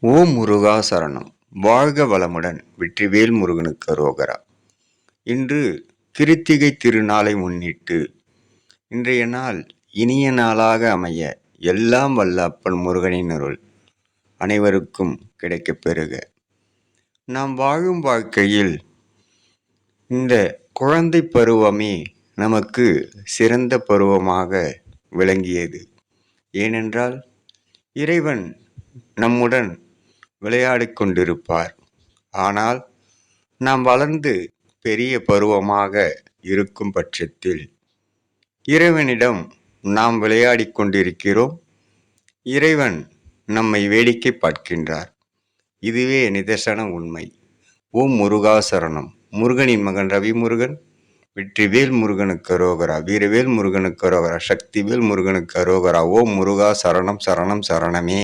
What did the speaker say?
ஓம் முருகா சரணம். வாழ்க வளமுடன் வெற்றிவேல் முருகனுக்கு அரோகரா. இன்று கிருத்திகை திருநாளை முன்னிட்டு இன்றைய நாள் இனிய நாளாக அமைய எல்லாம் வல்ல அப்பன் முருகனின் அருள் அனைவருக்கும் கிடைக்கப் பெறுக. நாம் வாழும் வாழ்க்கையில் இந்த குழந்தை பருவமே நமக்கு சிறந்த பருவமாக விளங்கியது. ஏனென்றால் இறைவன் நம்முடன் விளையாடி கொண்டிருப்பார் ஆனால் நாம் வளர்ந்து பெரிய பருவமாக இருக்கும் பட்சத்தில் இறைவனிடம் நாம் விளையாடிக் கொண்டிருக்கிறோம் இறைவன் நம்மை வேடிக்கை பார்க்கின்றார். இதுவே நிதர்சன உண்மை. ஓம் முருகா சரணம் முருகனின் மகன் ரவி முருகன் வெற்றிவேல் முருகனுக்கு அரோகரா வீரவேல் முருகனுக்கு அரோகரா சக்திவேல் முருகனுக்கு அரோகரா. ஓம் முருகா சரணம் சரணம் சரணமே.